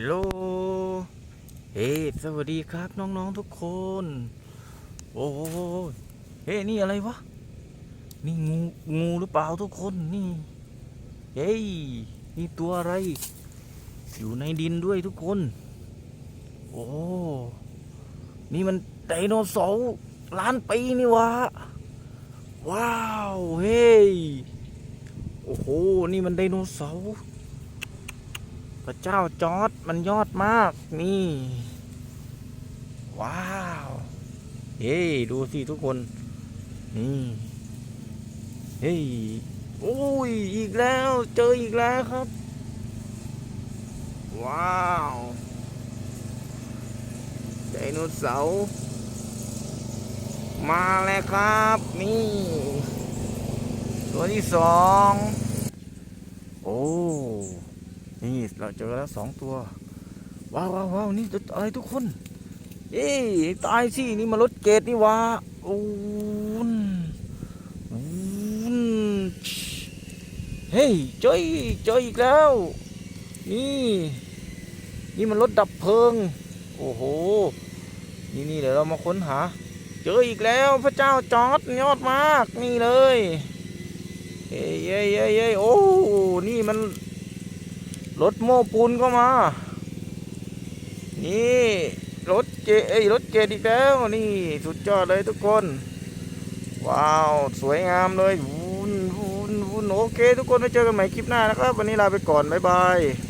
ลโหล เฮ้ สวัสดีครับน้องๆทุกคน โอ้โหเฮ้ นี่อะไรวะ นี่งู งูหรือเปล่าทุกคน นี่ เฮ้ย นี่ตัวอะไร อยู่ในดินด้วยทุกคน โอ้ นี่มันไดโนเสาร์ล้านปีนี่วะ ว้าว เฮ้ย โอ้โห นี่มันไดโนเสาร์ ระเจ้าจอดมันยอดมากนี่ ว้าวเฮ้ยดูสิทุกคน นี่ เฮ้ยโอ้ยอีกแล้ว เจออีกแล้วครับ ว้าวไดโนเสาร์มาแล้วครับ นี่ ตัวที่สอง โอ้ นี่เราเจอแล้วสองตัวว้าวว้าววาวนี่อะไรทุกคน เอ้ยตายสินี่มารถเกตนี่วะโอ้นโอ้นเฮ้ยเจออีเจออีกแล้ว นี่ นี่มันรถดับเพลิง โอ้โห นี่นี่เดี๋ยวเรามาค้นหา เจออีกแล้วพระเจ้าจอดยอดมากนี่เลยเย้ยเย้ยเย้ยโอ้ นี่มัน รถโม้ปูนก็มา นี่รถเจเอ้ยรถเกตอีกแล้วนี่สุดยอดเลยทุกคน ว้าว สวยงามเลยวุ้นวุ้นวุ้นโอเค ทุกคนไว้เจอกันใหม่คลิปหน้านะครับ วันนี้ลาไปก่อน บ๊ายบาย